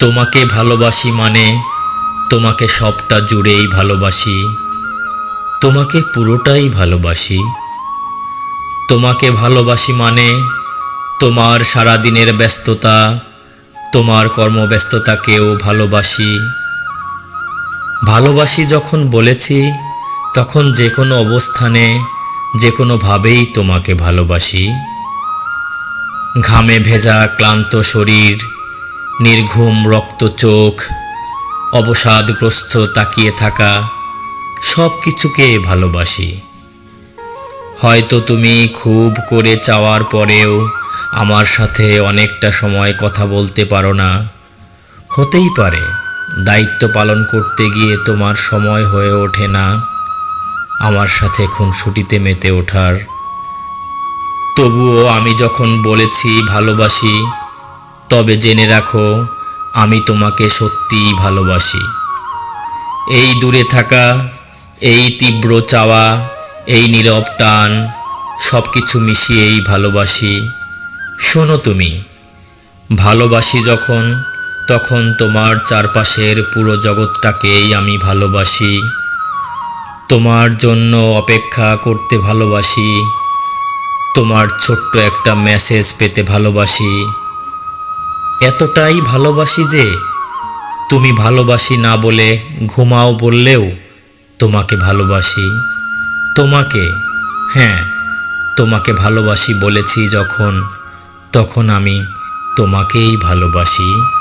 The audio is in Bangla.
তোমাকে ভালোবাসি মানে তোমাকে সবটা জুড়েই ভালোবাসি। তোমাকে পুরোটাই ভালোবাসি। তোমাকে ভালোবাসি মানে তোমার সারাদিনের ব্যস্ততা, তোমার কর্মব্যস্ততাকেও ভালোবাসি। ভালোবাসি যখন বলেছি, তখন যে কোনো অবস্থানে, যে কোনোভাবেই তোমাকে ভালোবাসি। ঘামে ভেজা ক্লান্ত শরীর নির্ঘুম রক্ত চোখ, অবসাদগ্রস্ত তাকিয়ে থাকা সব কিছুকে ভালোবাসি। হয়তো তুমি খুব করে চাওয়ার পরেও আমার সাথে অনেকটা সময় কথা বলতে পারো না। হতেই পারে, দায়িত্ব পালন করতে গিয়ে তোমার সময় হয়ে ওঠে না। আমার সাথে খুনসুটিতে মেতে ওঠার। তবুও আমি যখন বলেছি ভালোবাসি তবে জেনে রাখো, আমি তোমাকে সত্যিই ভালোবাসি। এই দূরে থাকা, এই তীব্র চাওয়া, এই নীরব টান সব কিছু মিশিয়েই ভালোবাসি। শোনো তুমি, ভালোবাসি যখন, তখন তোমার চারপাশের পুরো জগৎটাকেই আমি ভালোবাসি। তোমার জন্য অপেক্ষা করতে ভালোবাসি। তোমার ছোট্ট একটা মেসেজ পেতে ভালোবাসি। এতটাই ভালোবাসি যে তুমি ভালোবাসি না বলে ঘুমাও বললেও তোমাকে ভালোবাসি। তোমাকে হ্যাঁ তোমাকে ভালোবাসি বলেছি যখন, তখন আমি তোমাকেই ভালোবাসি।